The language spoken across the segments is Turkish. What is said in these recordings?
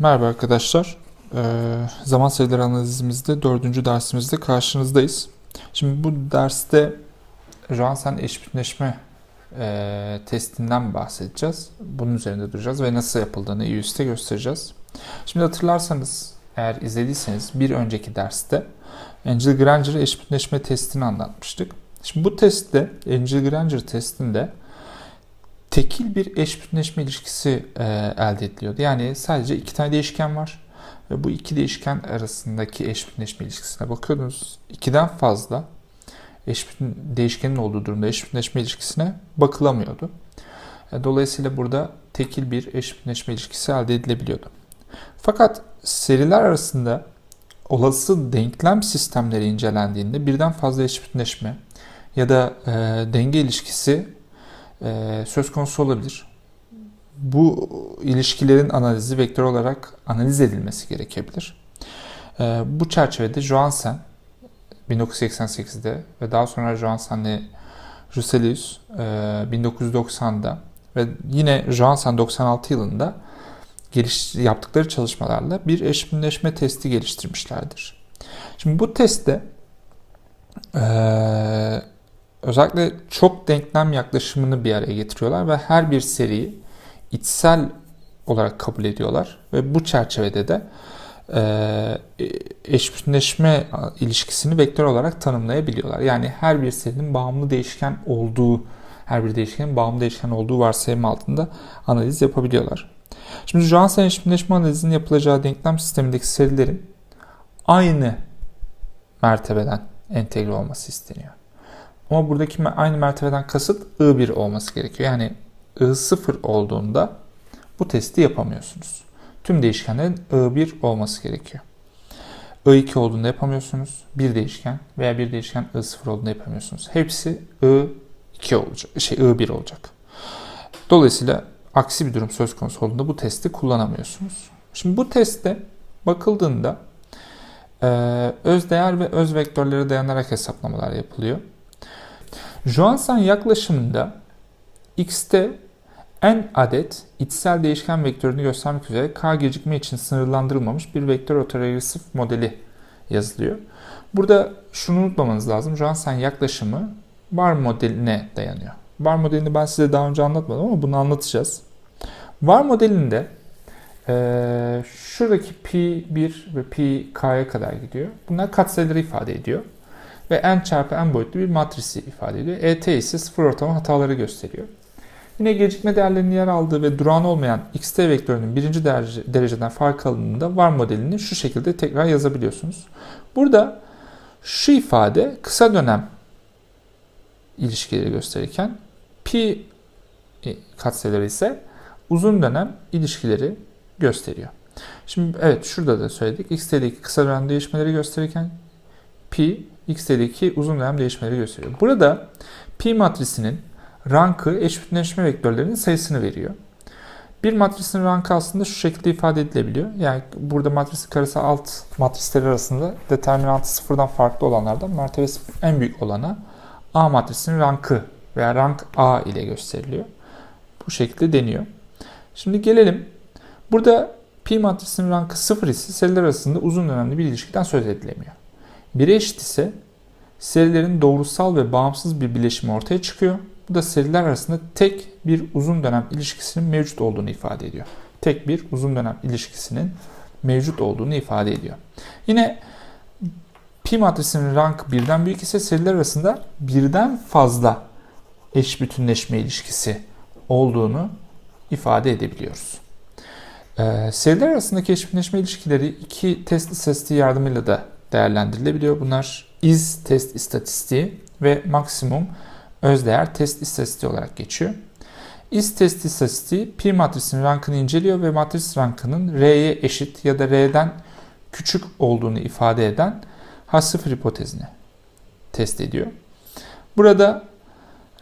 Merhaba arkadaşlar. Ee, zaman sayıları analizimizde dördüncü dersimizde karşınızdayız. Şimdi bu derste Johansen eşbitleşme e, testinden bahsedeceğiz. Bunun üzerinde duracağız ve nasıl yapıldığını üstte göstereceğiz. Şimdi hatırlarsanız eğer izlediyseniz bir önceki derste Angel Granger eşbitleşme testini anlatmıştık. Şimdi bu testte Angel Granger testinde tekil bir eş bütünleşme ilişkisi e, elde ediliyordu. Yani sadece iki tane değişken var ve bu iki değişken arasındaki eş bütünleşme ilişkisine bakıyordunuz. İkiden fazla eş bütün değişkenin olduğu durumda eş bütünleşme ilişkisine bakılamıyordu. E, dolayısıyla burada tekil bir eş bütünleşme ilişkisi elde edilebiliyordu. Fakat seriler arasında olası denklem sistemleri incelendiğinde birden fazla eş bütünleşme ya da e, denge ilişkisi e, söz konusu olabilir. Bu ilişkilerin analizi vektör olarak analiz edilmesi gerekebilir. E, bu çerçevede Johansen 1988'de ve daha sonra Johansen'le Ruselius e, 1990'da ve yine Johansen 96 yılında geliş, yaptıkları çalışmalarla bir eşbirleşme testi geliştirmişlerdir. Şimdi bu testte e, özellikle çok denklem yaklaşımını bir araya getiriyorlar ve her bir seriyi içsel olarak kabul ediyorlar ve bu çerçevede de e, eşbütünleşme ilişkisini vektör olarak tanımlayabiliyorlar. Yani her bir serinin bağımlı değişken olduğu, her bir değişkenin bağımlı değişken olduğu varsayım altında analiz yapabiliyorlar. Şimdi Johansen eşbütünleşme analizinin yapılacağı denklem sistemindeki serilerin aynı mertebeden entegre olması isteniyor. Ama buradaki aynı mertebeden kasıt I1 olması gerekiyor. Yani I0 olduğunda bu testi yapamıyorsunuz. Tüm değişkenlerin I1 olması gerekiyor. I2 olduğunda yapamıyorsunuz. Bir değişken veya bir değişken I0 olduğunda yapamıyorsunuz. Hepsi I2 olacak, şey I1 olacak. Dolayısıyla aksi bir durum söz konusu olduğunda bu testi kullanamıyorsunuz. Şimdi bu testte bakıldığında öz değer ve öz vektörlere dayanarak hesaplamalar yapılıyor. Johansen yaklaşımında x'te n adet içsel değişken vektörünü göstermek üzere k gecikme için sınırlandırılmamış bir vektör otoregresif modeli yazılıyor. Burada şunu unutmamanız lazım. Johansen yaklaşımı var modeline dayanıyor. Var modelini ben size daha önce anlatmadım ama bunu anlatacağız. Var modelinde e, şuradaki P1 ve Pk'ya kadar gidiyor. Bunlar katsayıları ifade ediyor ve n çarpı n boyutlu bir matrisi ifade ediyor. ET ise sıfır ortalama hataları gösteriyor. Yine gecikme değerlerinin yer aldığı ve duran olmayan xt vektörünün birinci derece, dereceden fark alındığında var modelini şu şekilde tekrar yazabiliyorsunuz. Burada şu ifade kısa dönem ilişkileri gösterirken pi katsayıları ise uzun dönem ilişkileri gösteriyor. Şimdi evet şurada da söyledik. xt'deki kısa dönem değişmeleri gösterirken pi x'teki uzun dönem değişmeleri gösteriyor. Burada pi matrisinin rankı eşbütünleşme vektörlerinin sayısını veriyor. Bir matrisin rankı aslında şu şekilde ifade edilebiliyor. Yani burada matrisin karesi alt matrisleri arasında determinantı sıfırdan farklı olanlardan mertebesi en büyük olana A matrisinin rankı veya rank A ile gösteriliyor. Bu şekilde deniyor. Şimdi gelelim. Burada pi matrisinin rankı sıfır ise seriler arasında uzun dönemli bir ilişkiden söz edilemiyor. 1'e eşit ise serilerin doğrusal ve bağımsız bir bileşimi ortaya çıkıyor. Bu da seriler arasında tek bir uzun dönem ilişkisinin mevcut olduğunu ifade ediyor. Tek bir uzun dönem ilişkisinin mevcut olduğunu ifade ediyor. Yine pi matrisinin rank birden büyük ise seriler arasında birden fazla eş bütünleşme ilişkisi olduğunu ifade edebiliyoruz. Ee, seriler arasındaki eş bütünleşme ilişkileri iki test istatistiği yardımıyla da değerlendirilebiliyor. Bunlar iz test istatistiği ve maksimum özdeğer test istatistiği olarak geçiyor. İz test istatistiği pi matrisinin rankını inceliyor ve matris rankının R'ye eşit ya da R'den küçük olduğunu ifade eden H0 hipotezini test ediyor. Burada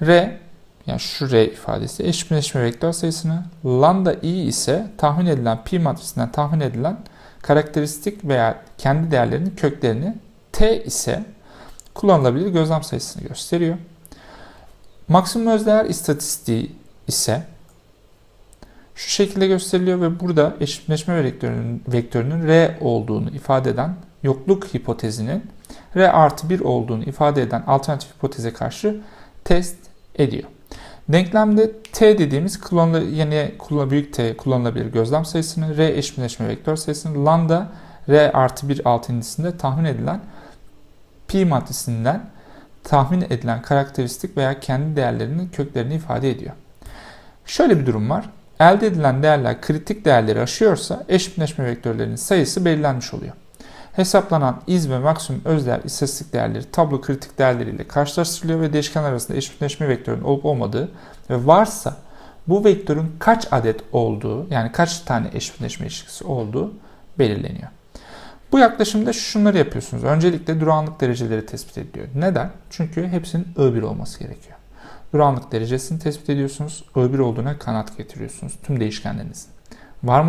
R yani şu R ifadesi eşbirleşme vektör sayısını, lambda i ise tahmin edilen pi matrisinden tahmin edilen karakteristik veya kendi değerlerinin köklerini T ise kullanılabilir gözlem sayısını gösteriyor. Maksimum özdeğer istatistiği ise şu şekilde gösteriliyor ve burada eşitleşme vektörünün, vektörünün R olduğunu ifade eden yokluk hipotezinin R artı 1 olduğunu ifade eden alternatif hipoteze karşı test ediyor. Denklemde T dediğimiz kullanılı, kullanı, büyük T kullanılabilir gözlem sayısını, R eşitleşme vektör sayısını, lambda R artı 1 alt indisinde tahmin edilen pi maddesinden tahmin edilen karakteristik veya kendi değerlerinin köklerini ifade ediyor. Şöyle bir durum var. Elde edilen değerler kritik değerleri aşıyorsa eşitleşme vektörlerinin sayısı belirlenmiş oluyor. Hesaplanan iz ve maksimum özdeğer istatistik değerleri tablo kritik değerleriyle karşılaştırılıyor ve değişken arasında eşitleşme vektörünün olup olmadığı ve varsa bu vektörün kaç adet olduğu yani kaç tane eşitleşme ilişkisi olduğu belirleniyor. Bu yaklaşımda şunları yapıyorsunuz. Öncelikle durağanlık dereceleri tespit ediliyor. Neden? Çünkü hepsinin I1 olması gerekiyor. Durağanlık derecesini tespit ediyorsunuz. I1 olduğuna kanat getiriyorsunuz tüm değişkenlerinizin. Var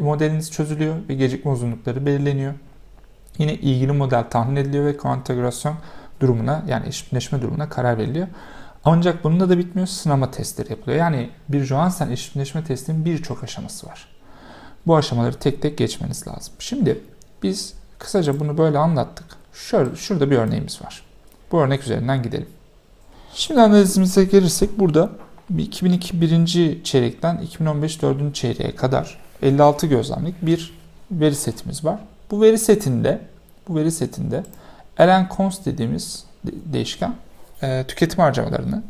modeliniz çözülüyor ve gecikme uzunlukları belirleniyor. Yine ilgili model tahmin ediliyor ve kuantigrasyon durumuna yani eşitleşme durumuna karar veriliyor. Ancak bununla da bitmiyor. Sınama testleri yapılıyor. Yani bir Johansen eşitleşme testinin birçok aşaması var. Bu aşamaları tek tek geçmeniz lazım. Şimdi biz kısaca bunu böyle anlattık. Şöyle, şurada bir örneğimiz var. Bu örnek üzerinden gidelim. Şimdi analizimize gelirsek burada 2002 birinci çeyrekten 2015 dördüncü çeyreğe kadar 56 gözlemlik bir veri setimiz var. Bu veri setinde bu veri setinde ln const dediğimiz değişken e, tüketim harcamalarını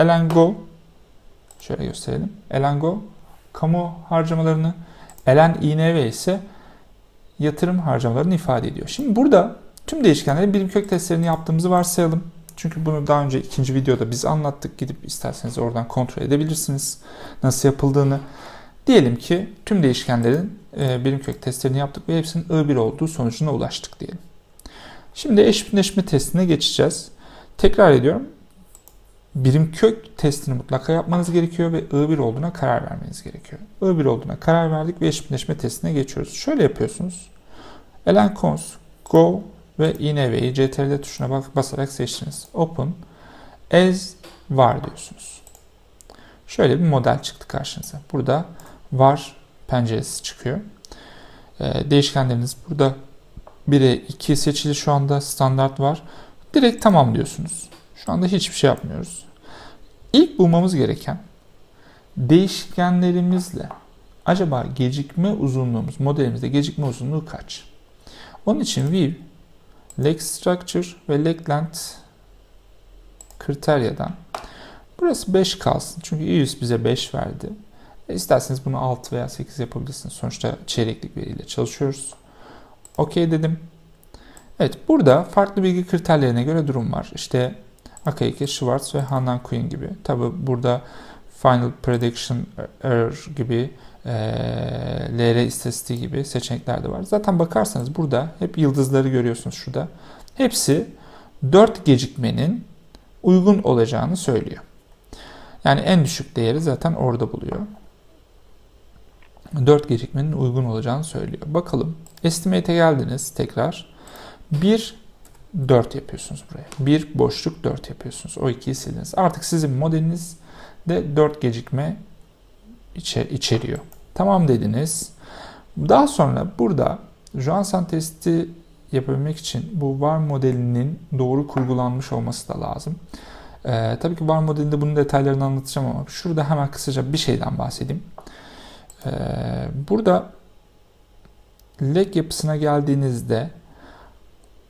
ln go şöyle gösterelim. ln go kamu harcamalarını ln inv ise yatırım harcamalarını ifade ediyor. Şimdi burada tüm değişkenlerin birim kök testlerini yaptığımızı varsayalım. Çünkü bunu daha önce ikinci videoda biz anlattık. Gidip isterseniz oradan kontrol edebilirsiniz nasıl yapıldığını. Diyelim ki tüm değişkenlerin e, birim kök testlerini yaptık ve hepsinin I1 olduğu sonucuna ulaştık diyelim. Şimdi eşitleşme testine geçeceğiz. Tekrar ediyorum. Birim kök testini mutlaka yapmanız gerekiyor ve I1 olduğuna karar vermeniz gerekiyor. I1 olduğuna karar verdik ve eşitleşme testine geçiyoruz. Şöyle yapıyorsunuz. ln cons go ve inv'yi ctrl tuşuna bak basarak seçtiniz. Open as var diyorsunuz. Şöyle bir model çıktı karşınıza. Burada var penceresi çıkıyor. Ee, değişkenleriniz burada 1'e 2 seçili şu anda standart var. Direkt tamam diyorsunuz. Şu anda hiçbir şey yapmıyoruz. İlk bulmamız gereken değişkenlerimizle acaba gecikme uzunluğumuz, modelimizde gecikme uzunluğu kaç? Onun için view, leg structure ve leg length kriteryadan burası 5 kalsın. Çünkü EUS bize 5 verdi. E isterseniz bunu 6 veya 8 yapabilirsiniz. Sonuçta çeyreklik veriyle çalışıyoruz. OK dedim. Evet burada farklı bilgi kriterlerine göre durum var. İşte Akaike, Schwartz ve Hanan Quinn gibi. Tabi burada Final Prediction Error gibi e, LR istatistiği gibi seçenekler de var. Zaten bakarsanız burada hep yıldızları görüyorsunuz şurada. Hepsi 4 gecikmenin uygun olacağını söylüyor. Yani en düşük değeri zaten orada buluyor. 4 gecikmenin uygun olacağını söylüyor. Bakalım. Estimate'e geldiniz tekrar. 1 4 yapıyorsunuz buraya. 1 boşluk 4 yapıyorsunuz. O ikiyi sildiniz. Artık sizin modeliniz de 4 gecikme içeriyor. Tamam dediniz. Daha sonra burada Johansen testi yapabilmek için bu var modelinin doğru kurgulanmış olması da lazım. Ee, tabii ki var modelinde bunun detaylarını anlatacağım ama şurada hemen kısaca bir şeyden bahsedeyim. Ee, burada leg yapısına geldiğinizde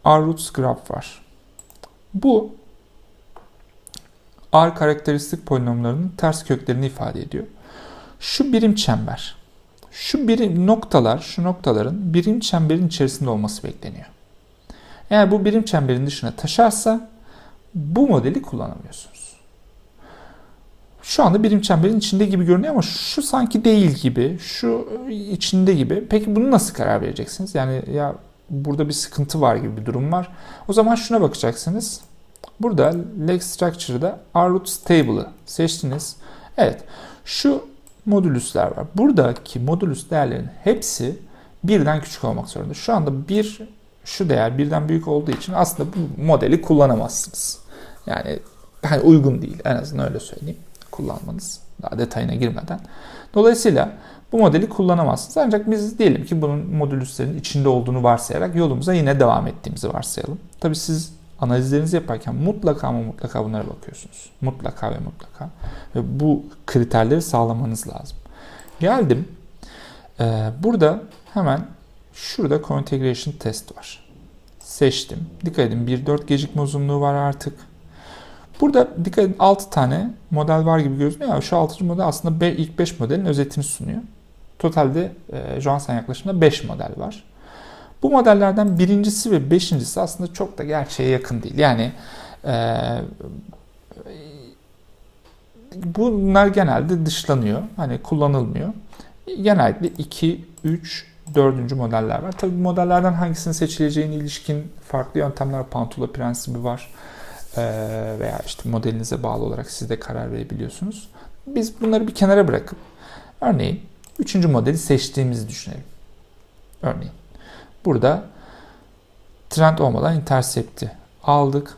R-roots graph var. Bu R karakteristik polinomlarının ters köklerini ifade ediyor. Şu birim çember. Şu birim noktalar, şu noktaların birim çemberin içerisinde olması bekleniyor. Eğer bu birim çemberin dışına taşarsa bu modeli kullanamıyorsunuz. Şu anda birim çemberin içinde gibi görünüyor ama şu sanki değil gibi, şu içinde gibi. Peki bunu nasıl karar vereceksiniz? Yani ya burada bir sıkıntı var gibi bir durum var. O zaman şuna bakacaksınız. Burada leg structure'da R-root stable'ı seçtiniz. Evet. Şu modülüsler var. Buradaki modülüs değerlerin hepsi birden küçük olmak zorunda. Şu anda bir şu değer birden büyük olduğu için aslında bu modeli kullanamazsınız. Yani hani uygun değil en azından öyle söyleyeyim. Kullanmanız. Daha detayına girmeden. Dolayısıyla bu modeli kullanamazsınız. Ancak biz diyelim ki bunun modülüslerin içinde olduğunu varsayarak yolumuza yine devam ettiğimizi varsayalım. Tabii siz analizlerinizi yaparken mutlaka ama mutlaka bunlara bakıyorsunuz. Mutlaka ve mutlaka. Ve bu kriterleri sağlamanız lazım. Geldim. Ee, burada hemen şurada Configuration Test var. Seçtim. Dikkat edin 1.4 gecikme uzunluğu var artık. Burada dikkat edin 6 tane model var gibi gözüküyor ama şu 6. model aslında ilk 5 modelin özetini sunuyor. Totalde e, Johnson yaklaşımda 5 model var. Bu modellerden birincisi ve beşincisi aslında çok da gerçeğe yakın değil. Yani e, bunlar genelde dışlanıyor. Hani kullanılmıyor. Genellikle 2, 3, 4. modeller var. Tabii modellerden hangisini seçileceğine ilişkin farklı yöntemler, pantula prensibi var. E, veya işte modelinize bağlı olarak siz de karar verebiliyorsunuz. Biz bunları bir kenara bırakıp örneğin 3. modeli seçtiğimizi düşünelim. Örneğin Burada trend olmadan intercept'i aldık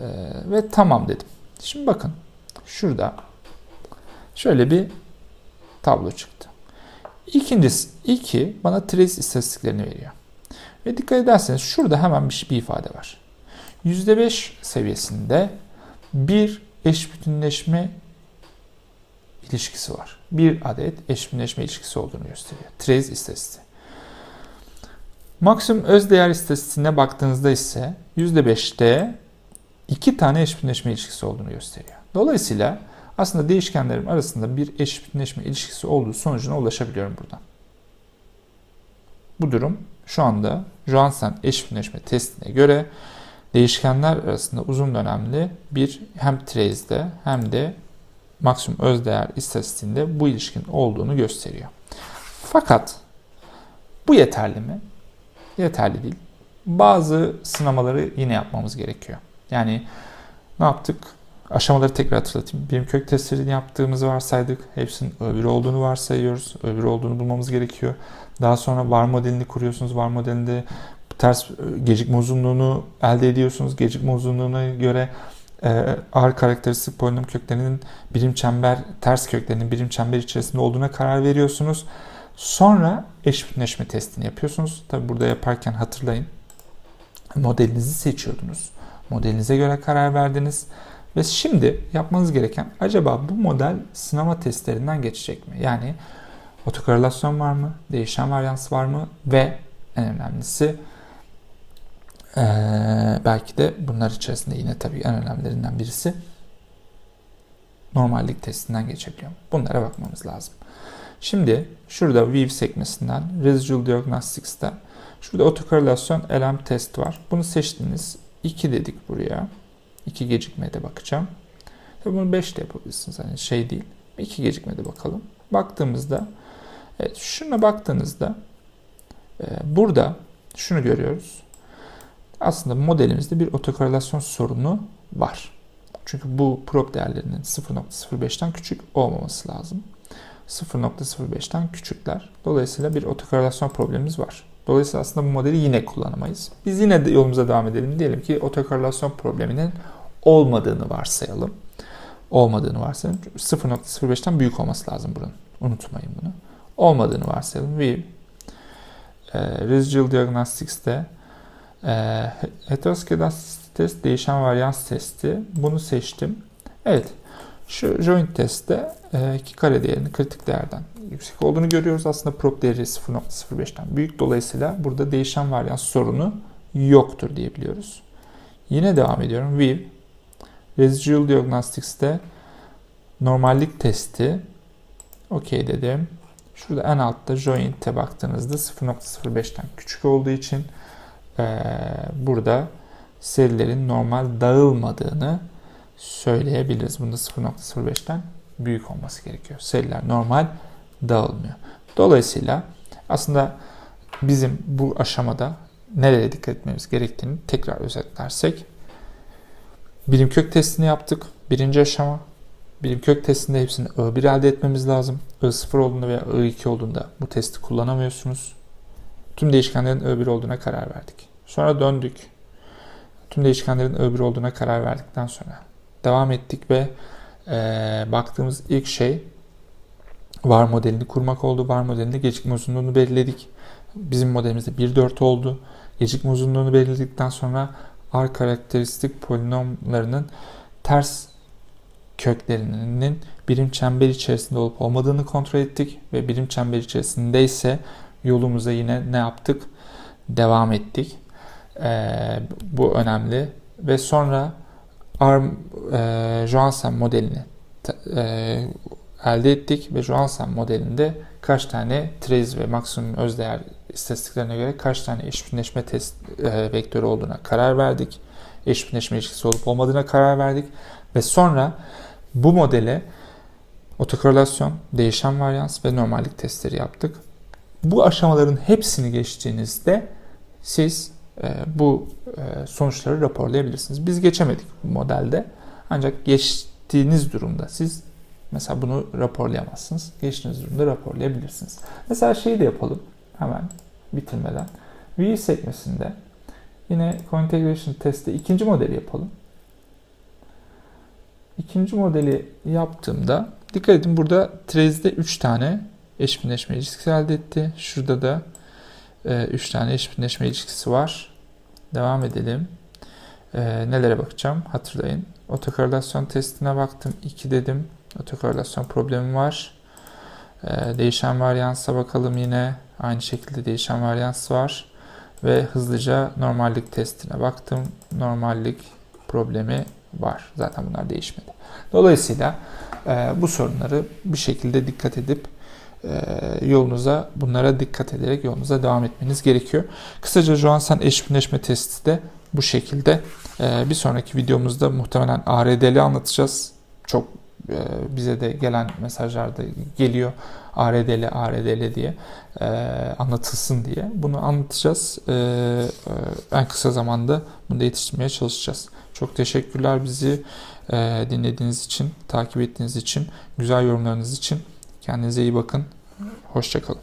e, ve tamam dedim. Şimdi bakın şurada şöyle bir tablo çıktı. İkincisi, iki bana trace istatistiklerini veriyor. Ve dikkat ederseniz şurada hemen bir, bir ifade var. %5 seviyesinde bir eş bütünleşme ilişkisi var. Bir adet eş bütünleşme ilişkisi olduğunu gösteriyor. Trace istatistiği. Maksimum öz değer istatistiğine baktığınızda ise %5'te iki tane eş bütünleşme ilişkisi olduğunu gösteriyor. Dolayısıyla aslında değişkenlerim arasında bir eş bütünleşme ilişkisi olduğu sonucuna ulaşabiliyorum buradan. Bu durum şu anda Johansen eş bütünleşme testine göre değişkenler arasında uzun dönemli bir hem trace'de hem de maksimum öz değer istatistiğinde bu ilişkin olduğunu gösteriyor. Fakat bu yeterli mi? yeterli değil. Bazı sınamaları yine yapmamız gerekiyor. Yani ne yaptık? Aşamaları tekrar hatırlatayım. Birim kök testlerini yaptığımızı varsaydık. Hepsinin öbürü olduğunu varsayıyoruz. Öbürü olduğunu bulmamız gerekiyor. Daha sonra var modelini kuruyorsunuz. Var modelinde ters gecikme uzunluğunu elde ediyorsunuz. Gecikme uzunluğuna göre e, ağır karakteristik polinom köklerinin birim çember, ters köklerinin birim çember içerisinde olduğuna karar veriyorsunuz. Sonra eş bütünleşme testini yapıyorsunuz. Tabi burada yaparken hatırlayın. Modelinizi seçiyordunuz. Modelinize göre karar verdiniz. Ve şimdi yapmanız gereken acaba bu model sınama testlerinden geçecek mi? Yani otokorelasyon var mı? Değişen varyans var mı? Ve en önemlisi ee, belki de bunlar içerisinde yine tabii en önemlilerinden birisi normallik testinden geçebiliyor. Bunlara bakmamız lazım. Şimdi şurada Weave sekmesinden Residual Diagnostics'te şurada otokorelasyon LM test var. Bunu seçtiniz. 2 dedik buraya. 2 gecikmede bakacağım. Tabii bunu 5 de yapabilirsiniz. Hani şey değil. 2 gecikmede bakalım. Baktığımızda evet şuna baktığınızda e, burada şunu görüyoruz. Aslında modelimizde bir otokorelasyon sorunu var. Çünkü bu prop değerlerinin 0.05'ten küçük olmaması lazım. 0.05'ten küçükler. Dolayısıyla bir otokorelasyon problemimiz var. Dolayısıyla aslında bu modeli yine kullanamayız. Biz yine de yolumuza devam edelim. Diyelim ki otokorelasyon probleminin olmadığını varsayalım. Olmadığını varsayalım. 0.05'ten büyük olması lazım bunun. Unutmayın bunu. Olmadığını varsayalım. We e, Residual Diagnostics'te e, heteroskedastis test, değişen varyans testi. Bunu seçtim. Evet. Şu joint testte e, iki kare değerinin kritik değerden yüksek olduğunu görüyoruz. Aslında prop değeri 0.05'ten büyük. Dolayısıyla burada değişen varyans sorunu yoktur diyebiliyoruz. Yine devam ediyorum. Weave Residual Diagnostics'te normallik testi okey dedim. Şurada en altta joint'e baktığınızda 0.05'ten küçük olduğu için burada serilerin normal dağılmadığını söyleyebiliriz. Bunda 0.05'ten büyük olması gerekiyor. Seriler normal dağılmıyor. Dolayısıyla aslında bizim bu aşamada nereye dikkat etmemiz gerektiğini tekrar özetlersek birim kök testini yaptık. Birinci aşama. Birim kök testinde hepsini I1 elde etmemiz lazım. I0 olduğunda veya I2 olduğunda bu testi kullanamıyorsunuz. Tüm değişkenlerin I1 olduğuna karar verdik. Sonra döndük. Tüm değişkenlerin I1 olduğuna karar verdikten sonra devam ettik ve Ee, baktığımız ilk şey var modelini kurmak oldu. Var modelinde gecikme uzunluğunu belirledik. Bizim modelimizde 1.4 oldu. Gecikme uzunluğunu belirledikten sonra R karakteristik polinomlarının ters köklerinin birim çember içerisinde olup olmadığını kontrol ettik ve birim çember içerisinde ise yolumuza yine ne yaptık? Devam ettik. Ee, bu önemli ve sonra R e, Johansen modelini e, elde ettik ve Johansen modelinde kaç tane trace ve maksimum özdeğer istatistiklerine göre kaç tane eşitleşme test e, vektörü olduğuna karar verdik. Eşitleşme ilişkisi olup olmadığına karar verdik ve sonra bu modele otokorelasyon, değişen varyans ve normallik testleri yaptık. Bu aşamaların hepsini geçtiğinizde siz e, bu e, sonuçları raporlayabilirsiniz. Biz geçemedik bu modelde. Ancak geçtiğiniz durumda siz mesela bunu raporlayamazsınız. Geçtiğiniz durumda raporlayabilirsiniz. Mesela şeyi de yapalım hemen bitirmeden. View sekmesinde yine Cointegration testte ikinci modeli yapalım. İkinci modeli yaptığımda dikkat edin burada Trace'de 3 tane eş birleşme ilişkisi elde etti. Şurada da 3 tane eş birleşme ilişkisi var. Devam edelim. E, nelere bakacağım? Hatırlayın. Otokorelasyon testine baktım. 2 dedim. Otokorelasyon problemi var. E, değişen varyansa bakalım yine. Aynı şekilde değişen varyans var. Ve hızlıca normallik testine baktım. Normallik problemi var. Zaten bunlar değişmedi. Dolayısıyla e, bu sorunları bir şekilde dikkat edip e, yolunuza bunlara dikkat ederek yolunuza devam etmeniz gerekiyor. Kısaca Johansen eş birleşme testi de bu şekilde. E, bir sonraki videomuzda muhtemelen ARDL anlatacağız. Çok e, bize de gelen mesajlarda geliyor ARDL ARDL diye e, anlatılsın diye. Bunu anlatacağız. E, e, en kısa zamanda bunu da yetiştirmeye çalışacağız. Çok teşekkürler bizi dinlediğiniz için, takip ettiğiniz için, güzel yorumlarınız için. Kendinize iyi bakın. Hoşçakalın.